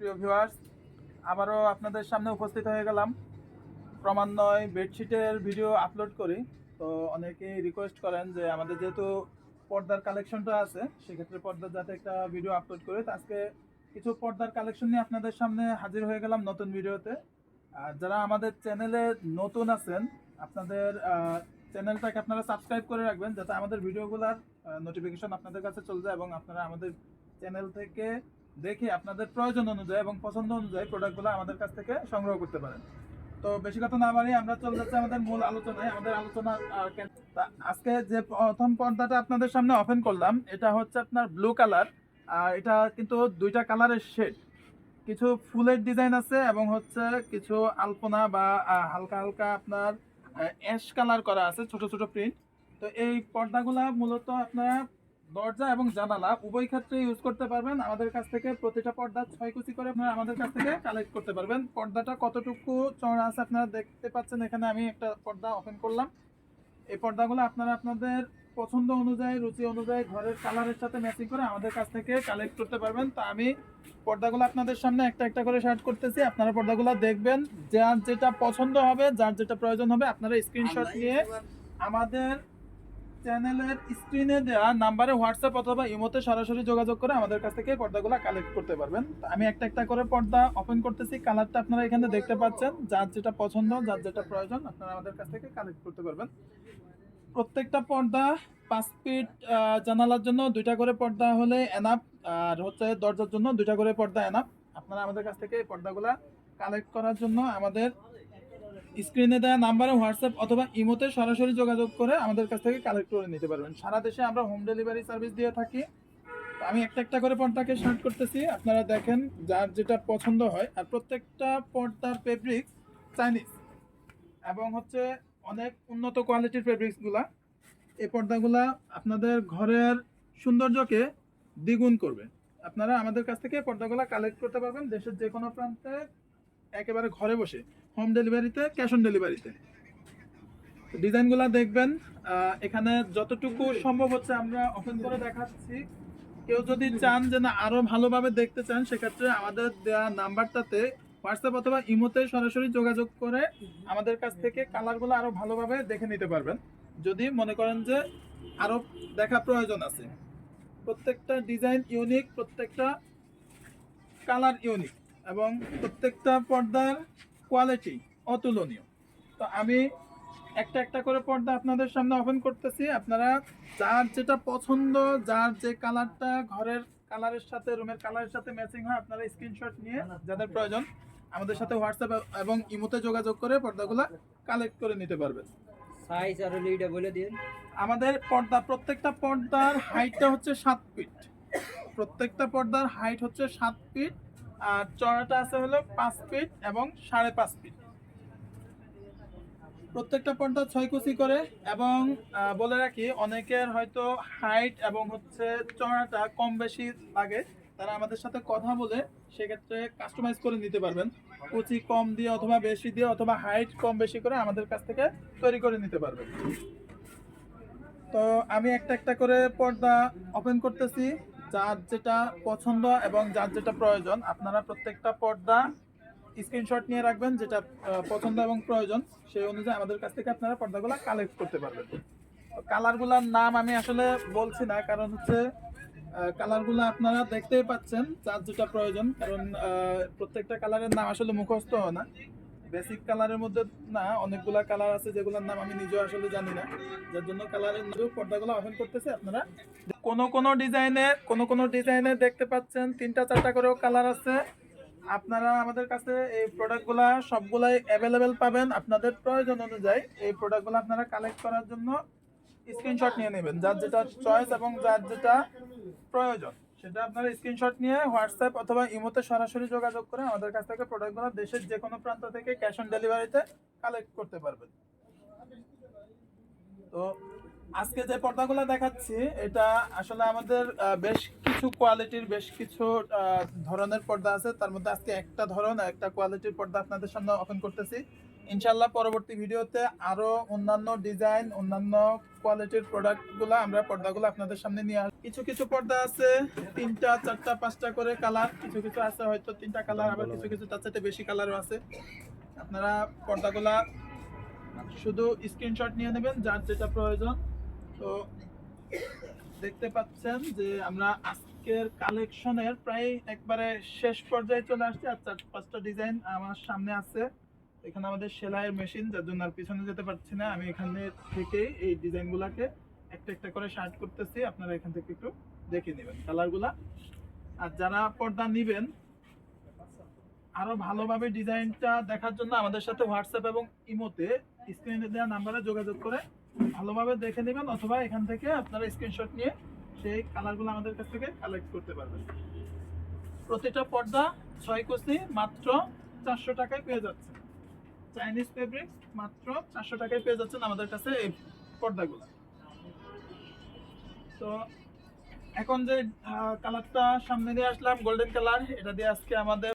প্রিয় ভিউয়ার্স আবারও আপনাদের সামনে উপস্থিত হয়ে গেলাম। ক্রমান্বয়ে বেডশিটের ভিডিও আপলোড করি। তো অনেকেই রিকোয়েস্ট করেন যে আমাদের যেহেতু পর্দার কালেকশনটা আছে, সেক্ষেত্রে পর্দার যাতে একটা ভিডিও আপলোড করি। তো আজকে কিছু পর্দার কালেকশন নিয়ে আপনাদের সামনে হাজির হয়ে গেলাম নতুন ভিডিওতে আর যারা আমাদের চ্যানেলে নতুন আছেন, আপনাদের চ্যানেলটাকে আপনারা সাবস্ক্রাইব করে রাখবেন, যাতে আমাদের ভিডিওগুলোর নোটিফিকেশন আপনাদের কাছে চলে যায় এবং আপনারা আমাদের চ্যানেল থেকে দেখে আপনাদের প্রয়োজন অনুযায়ী এবং পছন্দ অনুযায়ী প্রোডাক্টগুলো আমাদের কাছ থেকে সংগ্রহ করতে পারেন। তো বেশি কথা না বাড়িয়ে আমরা চলে যাচ্ছি আমাদের মূল আলোচনায়। আমাদের আলোচনা আজকে যে প্রথম পর্দাটা আপনাদের সামনে ওপেন করলাম, এটা হচ্ছে আপনার ব্লু কালার আর এটা কিন্তু দুইটা কালারের শেড কিছু ফুলের ডিজাইন আছে এবং হচ্ছে কিছু আলপনা বা হালকা হালকা আপনার অ্যাশ কালার করা আছে, ছোট ছোট প্রিন্ট তো এই পর্দাগুলা মূলত আপনারা দরজা এবং জানালা উভয় ক্ষেত্রে ইউজ করতে পারবেন। আমাদের কাছ থেকে প্রতিটা পর্দা ছয় কুচি করে আপনারা আমাদের কাছ থেকে কালেক্ট করতে পারবেন। পর্দাটা কতটুকু চড়া আছে আপনারা দেখতে পাচ্ছেন। এখানে আমি একটা পর্দা ওপেন করলাম। এই পর্দাগুলো আপনারা আপনাদের পছন্দ অনুযায়ী রুচি অনুযায়ী ঘরের কালারের সাথে ম্যাচিং করে আমাদের কাছ থেকে কালেক্ট করতে পারবেন। তো আমি পর্দাগুলো আপনাদের সামনে একটা একটা করে শার্ট করতেছি। আপনারা পর্দাগুলো দেখবেন। যার যেটা পছন্দ হবে যার যেটা প্রয়োজন হবে আপনারা স্ক্রিনশট নিয়ে আমাদের চ্যানেলের স্ক্রিনে দেওয়া নাম্বারে হোয়াটসঅ্যাপ অথবা ইমোতে সরাসরি যোগাযোগ করে আমাদের কাছ থেকে পর্দাগুলো কালেক্ট করতে পারবেন। আমি একটা একটা করে পর্দা ওপেন করতেছি। কালারটা আপনারা এখানে দেখতে পাচ্ছেন। যার যেটা পছন্দ, যার যেটা প্রয়োজন, আপনারা আমাদের কাছ থেকে কালেক্ট করতে পারবেন। প্রত্যেকটা পর্দা পাঁচ ফিট জানালার জন্য দুইটা করে পর্দা হলে এনাফ আর হচ্ছে দরজার জন্য দুইটা করে পর্দা এনাফ আপনারা আমাদের কাছ থেকে এই পর্দাগুলা কালেক্ট করার জন্য আমাদের স্ক্রিনে দেওয়া নাম্বারে হোয়াটসঅ্যাপ অথবা ইমোতে সরাসরি যোগাযোগ করে আমাদের কাছ থেকে কালেক্ট করে নিতে পারবেন। সারা দেশে আমরা হোম ডেলিভারি সার্ভিস দিয়ে থাকি। আমি একটা একটা করে পর্দাকে শার্ট করতেছি। আপনারা দেখেন যার যেটা পছন্দ হয়। আর প্রত্যেকটা পর্দার ফেব্রিক্স চাইনিজ এবং হচ্ছে অনেক উন্নত কোয়ালিটির ফেব্রিক্সগুলা এই পর্দাগুলা আপনাদের ঘরের সৌন্দর্যকে দ্বিগুণ করবে। আপনারা আমাদের কাছ থেকে পর্দাগুলা কালেক্ট করতে পারবেন। দেশের যে কোনো প্রান্তে একেবারে ঘরে বসে হোম ডেলিভারিতে ক্যাশ অন ডেলিভারিতে ডিজাইনগুলো দেখবেন এখানে যতটুকু সম্ভব হচ্ছে আমরা ওপেন করে দেখাচ্ছি। কেউ যদি চান যে না আরও ভালোভাবে দেখতে চান, সেক্ষেত্রে আমাদের দেওয়া নাম্বারটাতে হোয়াটসঅ্যাপ অথবা ইমোতে সরাসরি যোগাযোগ করে আমাদের কাছ থেকে কালারগুলো আরও ভালোভাবে দেখে নিতে পারবেন। যদি মনে করেন যে আরও দেখা প্রয়োজন আছে। প্রত্যেকটা ডিজাইন ইউনিক প্রত্যেকটা কালার ইউনিক এবং প্রত্যেকটা পর্দার কোয়ালিটি অতুলনীয়। তো আমি একটা একটা করে পর্দা আপনাদের সামনে ওপেন করতেছি। আপনারা যার যেটা পছন্দ যার যে কালারটা ঘরের কালারের সাথে রুমের কালারের সাথে ম্যাচিং হয় আপনারা স্ক্রিনশট নিয়ে যাদের প্রয়োজন আমাদের সাথে হোয়াটসঅ্যাপ এবং ইমোতে যোগাযোগ করে পর্দাগুলো কালেক্ট করে নিতে পারবেন। সাইজ আর লিডা বলে দিন। আমাদের পর্দা প্রত্যেকটা পর্দার হাইটটা হচ্ছে সাত ফিট প্রত্যেকটা পর্দার হাইট হচ্ছে সাত ফিট আর চড়াটা আছে হলো পাঁচ ফিট এবং সাড়ে পাঁচ ফিট। প্রত্যেকটা পর্দা ছয় কুচি করে এবং বলে রাখি অনেকের হয়তো হাইট এবং হচ্ছে চড়াটা কম বেশি লাগে। তারা আমাদের সাথে কথা বলে সেক্ষেত্রে কাস্টমাইজ করে নিতে পারবেন। কুচি কম দিয়ে অথবা বেশি দিয়ে অথবা হাইট কম বেশি করে আমাদের কাছ থেকে তৈরি করে নিতে পারবেন। তো আমি একটা একটা করে পর্দা ওপেন করতেছি। যার যেটা পছন্দ এবং যার যেটা প্রয়োজন, আপনারা প্রত্যেকটা পর্দা স্ক্রিনশট নিয়ে রাখবেন যেটা পছন্দ এবং প্রয়োজন, সেই অনুযায়ী আমাদের কাছ থেকে আপনারা পর্দাগুলো কালেক্ট করতে পারবেন। কালারগুলোর নাম আমি আসলে বলছি না, কারণ হচ্ছে কালারগুলো আপনারা দেখতেই পাচ্ছেন, যার যেটা প্রয়োজন, কারণ প্রত্যেকটা কালারের নাম আসলে মুখস্থ হয় না। বেসিক কালারের মধ্যে না, অনেকগুলা কালার আছে যেগুলোর নাম আমি নিজেও আসলে জানি না। যার জন্য কালারের মধ্যে পর্দাগুলো ওপেন করতেছে, আপনারা কোন কোন ডিজাইনে কোন কোন ডিজাইনে দেখতে পাচ্ছেন, তিনটা চারটা করেও কালার আছে। আপনারা আমাদের কাছে এই প্রোডাক্টগুলা সবগুলাই অ্যাভেলেবেল পাবেন। আপনাদের প্রয়োজন অনুযায়ী এই প্রোডাক্টগুলো আপনারা কালেক্ট করার জন্য স্ক্রিনশট নিয়ে নেবেন, যার যেটা চয়েস এবং যার যেটা প্রয়োজন। সেটা আপনারা স্ক্রিনশট নিয়ে হোয়াটসঅ্যাপ অথবা ইমোতে সরাসরি যোগাযোগ করে আমাদের কাছ থেকে প্রোডাক্টগুলো দেশের যে কোনো প্রান্ত থেকে ক্যাশ অন ডেলিভারিতে কালেক্ট করতে পারবেন। তো আজকে যে পর্দাগুলো দেখাচ্ছি, এটা আসলে আমাদের বেশ কিছু কোয়ালিটির বেশ কিছু ধরনের পর্দা আছে। তার মধ্যে আজকে একটা ধরন, একটা কোয়ালিটির পর্দা আপনাদের সামনে ওপেন করতেছি। ইনশাল্লাহ পরবর্তী ভিডিওতে আরও অন্যান্য ডিজাইন, অন্যান্য কোয়ালিটির প্রোডাক্টগুলো আমরা পর্দাগুলো আপনাদের সামনে নিয়ে আসব। কিছু কিছু পর্দা আছে, তিনটা, চারটা, পাঁচটা করে কালার। কিছু কিছু আছে হয়তো তিনটা কালার, আবার কিছু কিছু তার সাথে বেশি কালারও আছে। আপনারা পর্দাগুলা শুধু স্ক্রিনশট নিয়ে নেবেন, যার যেটা প্রয়োজন। তো দেখতে পাচ্ছেন যে আমরা আজকের কালেকশনের প্রায় একবারে শেষ পর্যায়ে চলে আসছি। আর চার, পাঁচটা ডিজাইন আমার সামনে আছে। এখানে আমাদের সেলাইয়ের মেশিন যার জন্য আর পিছনে যেতে পারছি না, আমি এখানে থেকে এই ডিজাইনগুলোকে একটা একটা করে শার্ট করতেছি, আপনারা এখান থেকে একটু দেখে নেবেন কালারগুলা। আর যারা পর্দা নিবেন, আরও ভালোভাবে ডিজাইনটা দেখার জন্য আমাদের সাথে হোয়াটসঅ্যাপ এবং ইমোতে স্ক্রিনে দেওয়া নাম্বারে যোগাযোগ করে ভালোভাবে দেখে নেবেন, অথবা এখান থেকে আপনারা স্ক্রিনশট নিয়ে সেই কালারগুলো আমাদের কাছ থেকে কালেক্ট করতে পারবেন। প্রতিটা পর্দা ছয় কষি মাত্র চারশো টাকায় পেয়ে যাচ্ছে চাইনিজ ফেব্রিক মাত্র চারশো টাকায় পেয়ে যাচ্ছেন আমাদের কাছে এই পর্দাগুলো। তো এখন যে কালারটা সামনে দিয়ে আসলাম গোল্ডেন কালার এটা দিয়ে আজকে আমাদের